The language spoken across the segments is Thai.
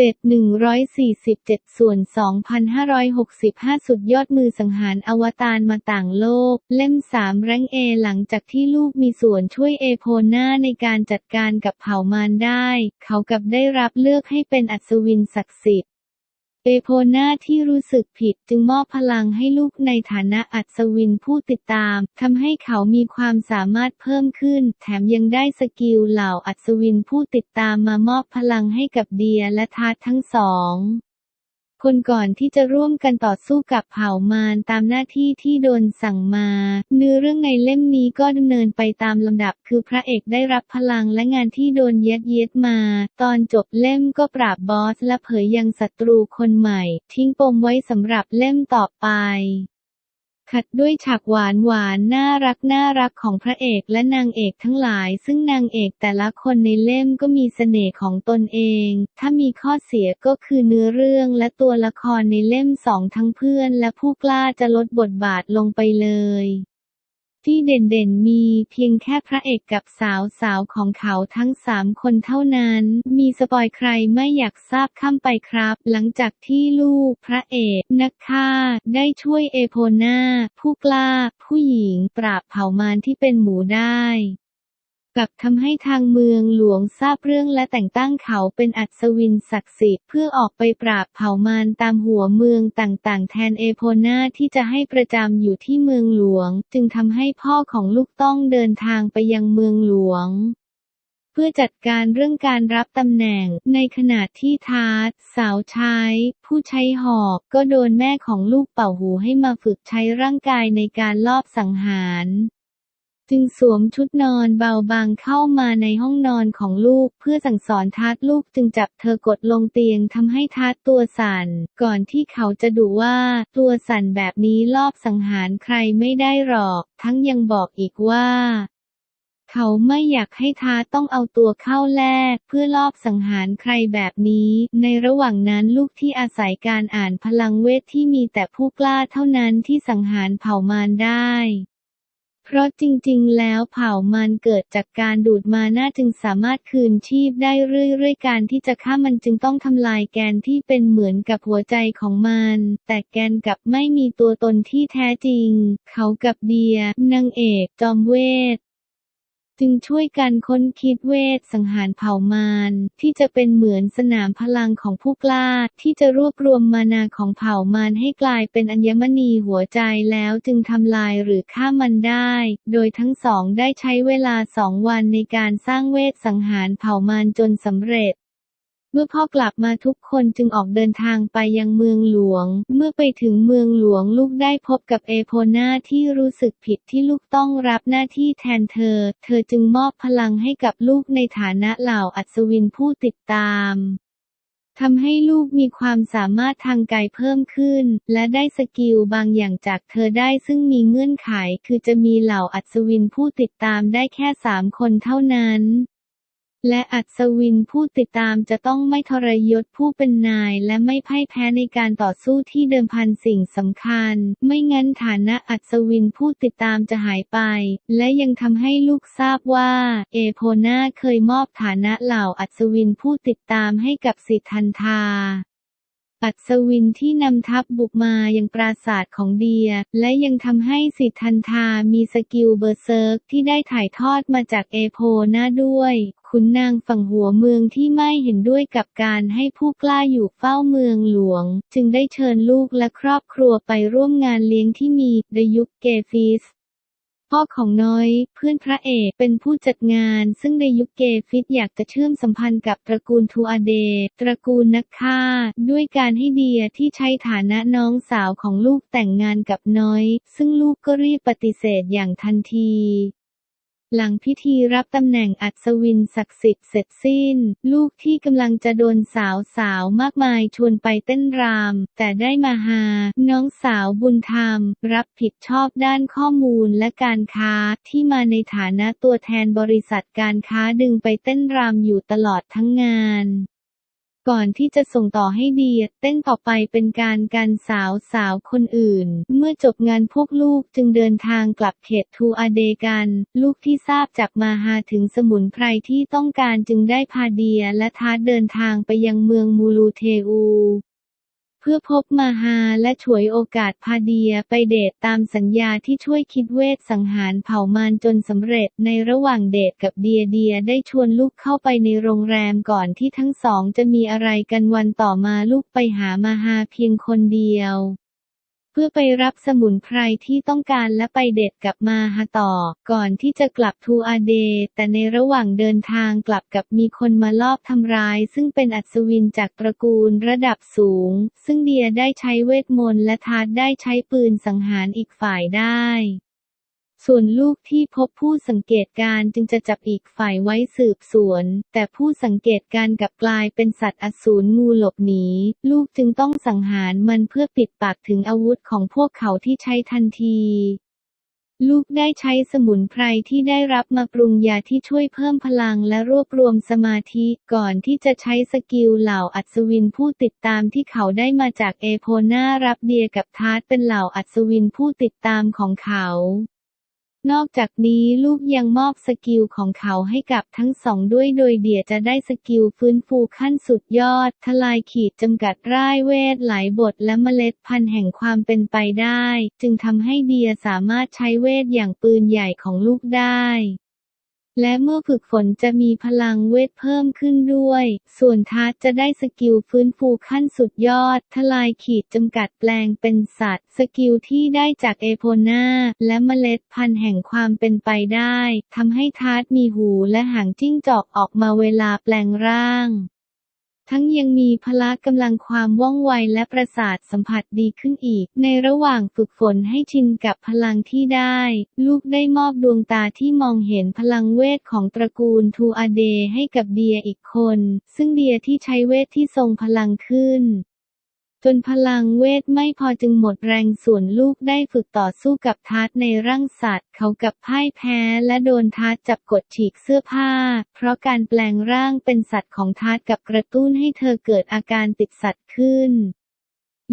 เศษ 147 ส่วน 2,565 สุดยอดมือสังหารอวตารมาต่างโลก เล่ม 3 แรงเอหลังจากที่ลูกมีส่วนช่วยเอโพนาในการจัดการกับเผ่ามารได้ เขากับได้รับเลือกให้เป็นอัศวินศักดิ์สิทธิ์ เอโพนาที่รู้สึกผิดจึงมอบพลังให้ลูกในฐานะอัศวินผู้ติดตามทำให้เขามีความสามารถเพิ่มขึ้น แถมยังได้สกิลเหล่าอัศวินผู้ติดตามมามอบพลังให้กับเดียและทัศทั้งสอง คนก่อนที่จะร่วมกันต่อสู้กับเผ่ามารตามหน้าที่ที่โดนสั่งมา เนื้อเรื่องในเล่มนี้ก็ดำเนินไปตามลำดับคือพระเอกได้รับพลังและงานที่โดนเย็ดเย็ดมา ตอนจบเล่มก็ปราบบอสและเผยยังศัตรูคนใหม่ ทิ้งปมไว้สำหรับเล่มต่อไป ขัดด้วยฉากหวานหวานน่ารักน่ารักของพระเอกและนางเอกทั้งหลาย ซึ่งนางเอกแต่ละคนในเล่มก็มีเสน่ห์ของตนเอง ถ้ามีข้อเสียก็คือเนื้อเรื่องและตัวละครในเล่มสองทั้งเพื่อนและผู้กล้าจะลดบทบาทลงไปเลย ที่เด่นๆ มีเพียงแค่พระเอกกับสาวสาวของเขาทั้งสามคนเท่านั้น มีสปอยใครไม่อยากทราบข้ามไปครับ หลังจากที่ลูกพระเอกนักฆ่า ได้ช่วยเอโพนาผู้กล้า ผู้หญิงปราบเผ่ามารที่เป็นหมูได้ กลับทำให้ทางเมืองหลวงทราบเรื่องและแต่งตั้งเขาเป็นอัศวินศักดิ์สิทธิ์เพื่อออกไปปราบเผ่ามารตามหัวเมืองต่างๆ แทนเอโพนาที่จะให้ประจำอยู่ที่เมืองหลวง จึงทำให้พ่อของลูกต้องเดินทางไปยังเมืองหลวงเพื่อจัดการเรื่องการรับตำแหน่ง ในขณะที่ทาร์ตสาวใช้ ผู้ใช้หอกก็โดนแม่ของลูกเป่าหูให้มาฝึกใช้ร่างกายในการลอบสังหาร จึงสวมชุดนอนเบาบางเข้ามาในห้องนอนของลูก เพื่อสั่งสอนทัดลูกจึงจับเธอกดลงเตียงทำให้ทัดตัวสั่น ก่อนที่เขาจะดุว่าตัวสั่นแบบนี้ลอบสังหารใครไม่ได้หรอก ทั้งยังบอกอีกว่าเขาไม่อยากให้ท้าต้องเอาตัวเข้าแลกเพื่อลอบสังหารใครแบบนี้ ในระหว่างนั้นลูกที่อาศัยการอ่านพลังเวทที่มีแต่ผู้กล้าเท่านั้นที่สังหารเผ่ามารได้ เพราะจริงๆ แล้วเผ่ามันเกิดจากการดูดมาน่าจึงสามารถคืนชีพได้เรื่อยๆ การที่จะฆ่ามันจึงต้องทำลายแกนที่เป็นเหมือนกับหัวใจของมัน แต่แกนกับไม่มีตัวตนที่แท้จริง เขากับเดียนางเอก จอมเวท จึงช่วยกันค้นคิดเวทสังหารเผ่ามารที่จะเป็นเหมือนสนามพลังของผู้กล้า ที่จะรวบรวมมานาของเผ่ามารให้กลายเป็นอัญมณีหัวใจแล้วจึงทำลายหรือฆ่ามันได้ โดยทั้งสองได้ใช้เวลาสองวันในการสร้างเวทสังหารเผ่ามารจนสำเร็จ เมื่อพ่อกลับมาทุกคนจึงออกเดินทางไปยังเมืองหลวง เมื่อไปถึงเมืองหลวงลูกได้พบกับเอโพนาที่รู้สึกผิดที่ลูกต้องรับหน้าที่แทนเธอ เธอจึงมอบพลังให้กับลูกในฐานะเหล่าอัศวินผู้ติดตามทำให้ลูกมีความสามารถทางกายเพิ่มขึ้น และได้สกิลบางอย่างจากเธอได้ซึ่งมีเงื่อนไข คือจะมีเหล่าอัศวินผู้ติดตามได้แค่สามคนเท่านั้น และอัศวินผู้ติดตามจะต้องไม่ทรยศผู้เป็นนาย และไม่พ่ายแพ้ในการต่อสู้ที่เดิมพันสิ่งสำคัญ ไม่งั้นฐานะอัศวินผู้ติดตามจะหายไป และยังทำให้ลูกทราบว่า เอโพนาเคยมอบฐานะเหล่าอัศวินผู้ติดตามให้กับสิทธันธา อัศวินที่นำทัพบุกมายังปราสาทของเดีย และยังทำให้สิทธันธามีสกิลเบอร์เซิร์กที่ได้ถ่ายทอดมาจากเอโพนาด้วย ขุนนางฝั่งหัวเมืองที่ไม่เห็นด้วยกับการให้ผู้กล้าอยู่เฝ้าเมืองหลวง จึงได้เชิญลูกและครอบครัวไปร่วมงานเลี้ยงที่มีดยุคเกฟิส พ่อของน้อย เพื่อนพระเอกเป็นผู้จัดงาน ซึ่งในยุคเกฟิตอยากจะเชื่อมสัมพันธ์กับตระกูลทูอาเด ตระกูลนักฆ่า ด้วยการให้เดียที่ใช้ฐานะน้องสาวของลูกแต่งงานกับน้อย ซึ่งลูกก็รีบปฏิเสธอย่างทันที หลังพิธีรับตำแหน่งอัศวินศักดิ์สิทธิ์เสร็จสิ้น ลูกที่กำลังจะโดนสาวสาวมากมายชวนไปเต้นรำแต่ได้มาหา น้องสาวบุญธรรม รับผิดชอบด้านข้อมูลและการค้าที่มาในฐานะตัวแทนบริษัทการค้าดึงไปเต้นรำอยู่ตลอดทั้งงาน ก่อนที่จะส่งต่อให้เดียเต้นต่อไปเป็นการการสาวสาวคนอื่น เมื่อจบงานพวกลูกจึงเดินทางกลับเขตทูอาเดกัน ลูกที่ทราบจากมาฮาถึงสมุนไพรที่ต้องการจึงได้พาเดียและทาร์เดินทางไปยังเมืองมูลูเทอู พื่อพบมาฮาและฉวยโอกาสพาเดียไปเดทตามสัญญาที่ช่วยคิดเวทสังหารเผ่ามารจนสำเร็จในระหว่างเดทกับเดียเดียได้ชวนลูกเข้าไปในโรงแรมก่อนที่ทั้งสองจะมีอะไรกันวันต่อมาลูกไปหามาฮาเพียงคนเดียว เพื่อไปรับสมุนไพรที่ต้องการและไปเดทกับมาฮาต่อ ก่อนที่จะกลับทูอาเด แต่ในระหว่างเดินทางกลับกับมีคนมาลอบทำร้าย ซึ่งเป็นอัศวินจากตระกูลระดับสูง ซึ่งเดียได้ใช้เวทมนต์และทาร์ได้ใช้ปืนสังหารอีกฝ่ายได้ ส่วนลูกที่พบผู้สังเกตการณ์จึงจะจับอีกฝ่ายไว้สืบสวน แต่ผู้สังเกตการณ์กลับกลายเป็นสัตว์อสูรงูหลบหนี ลูกจึงต้องสังหารมันเพื่อปิดปากถึงอาวุธของพวกเขาที่ใช้ทันทีลูกได้ใช้สมุนไพรที่ได้รับมาปรุงยาที่ช่วยเพิ่มพลังและรวบรวมสมาธิก่อนที่จะใช้สกิลเหล่าอัศวินผู้ติดตามที่เขาได้มาจากเอโพนารับเดียกับทาร์ตเป็นเหล่าอัศวินผู้ติดตามของเขา นอกจากนี้ลูกยังมอบสกิลของเขาให้กับทั้งสองด้วยโดยเดียจะได้สกิลฟื้นฟูขั้นสุดยอด ทลายขีดจำกัดร่ายเวทหลายบทและเมล็ดพันธุ์แห่งความเป็นไปได้ จึงทำให้เดียสามารถใช้เวทอย่างปืนใหญ่ของลูกได้ และเมื่อฝึกฝนจะมีพลังเวทเพิ่มขึ้นด้วย ส่วนทัศจะได้สกิลฟื้นฟูขั้นสุดยอด ทลายขีดจำกัดแปลงเป็นสัตว์ สกิลที่ได้จากเอโพนาและเมล็ดพันธุ์แห่งความเป็นไปได้ทำให้ทัศมีหูและหางจิ้งจอกออกมาเวลาแปลงร่าง ทั้งยังมีพละกำลังความว่องไวและประสาทสัมผัสดีขึ้นอีก ในระหว่างฝึกฝนให้ชินกับพลังที่ได้ ลูกได้มอบดวงตาที่มองเห็นพลังเวทของตระกูลทูอาเดให้กับเดียอีกคน ซึ่งเดียที่ใช้เวทที่ทรงพลังขึ้น จนพลังเวทไม่พอจึงหมดแรงส่วนลูกได้ฝึกต่อสู้กับทัศในร่างสัตว์ เขากับพ่ายแพ้และโดนทัศจับกดฉีกเสื้อผ้า เพราะการแปลงร่างเป็นสัตว์ของทัศกับกระตุ้นให้เธอเกิดอาการติดสัตว์ขึ้น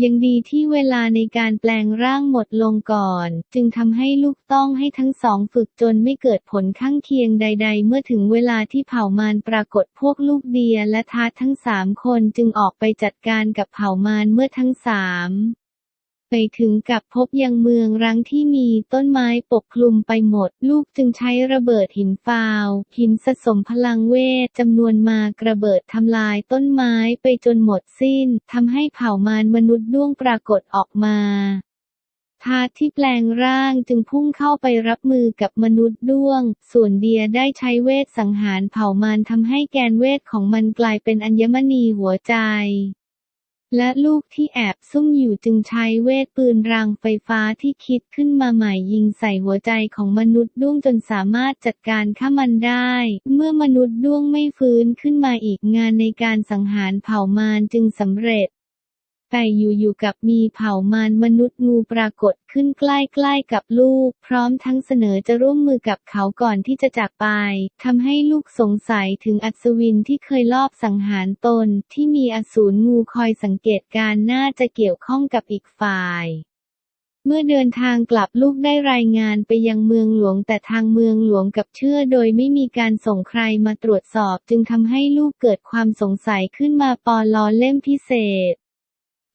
ยังดีที่เวลาในการแปลงร่างหมดลงก่อน จึงทำให้ลูกต้องให้ทั้งสองฝึกจนไม่เกิดผลข้างเคียงใด ๆ เมื่อถึงเวลาที่เผ่ามารปรากฏพวกลูกเดียและทาสทั้งสามคนจึงออกไปจัดการกับเผ่ามารเมื่อทั้งสาม ไปถึงกับพบยังเมืองรังที่มีต้นไม้ปกคลุมไปหมด ลูกจึงใช้ระเบิดหินฟาว หินสะสมพลังเวทจำนวนมากระเบิดทำลายต้นไม้ไปจนหมดสิ้นทำให้เผ่ามารมนุษย์ด้วงปรากฏออกมาทาที่แปลงร่างจึงพุ่งเข้าไปรับมือกับมนุษย์ด้วง ส่วนเดียได้ใช้เวทสังหารเผ่ามารทำให้แกนเวทของมันกลายเป็นอัญมณีหัวใจ และลูกที่แอบซุ่มอยู่จึงใช้เวทปืนรางไฟฟ้าที่คิดขึ้นมาใหม่ยิงใส่หัวใจของมนุษย์ด้วงจนสามารถจัดการฆ่ามันได้ เมื่อมนุษย์ด้วงไม่ฟื้นขึ้นมาอีกงานในการสังหารเผ่ามารจึงสำเร็จ แต่อยู่ๆกับมีเผ่ามารมนุษย์งูปรากฏขึ้นใกล้ๆกับลูก พร้อมทั้งเสนอจะร่วมมือกับเขาก่อนที่จะจากไปทำให้ลูกสงสัยถึงอัศวินที่เคยลอบสังหารตน ที่มีอสูรงูคอยสังเกตการณ์น่าจะเกี่ยวข้องกับอีกฝ่ายเมื่อเดินทางกลับลูกได้รายงานไปยังเมืองหลวงแต่ทางเมืองหลวงกับเชื่อโดยไม่มีการส่งใครมาตรวจสอบจึงทำให้ลูกเกิดความสงสัยขึ้นมาปอลอเล่มพิเศษ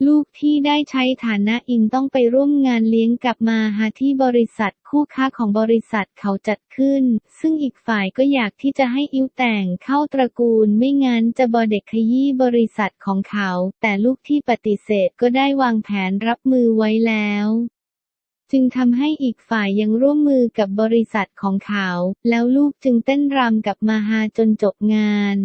ลูกที่ได้ใช้ฐานะอินต้องไปร่วมงานเลี้ยงกับมาฮาที่บริษัทคู่ค้าของบริษัทเขาจัดขึ้น ซึ่งอีกฝ่ายก็อยากที่จะให้อิวแต่งเข้าตระกูลไม่งั้นจะบอเด็กขยี้บริษัทของเขา แต่ลูกที่ปฏิเสธก็ได้วางแผนรับมือไว้แล้วจึงทำให้อีกฝ่ายยังร่วมมือกับบริษัทของเขา แล้วลูกจึงเต้นรำกับมาฮาจนจบงาน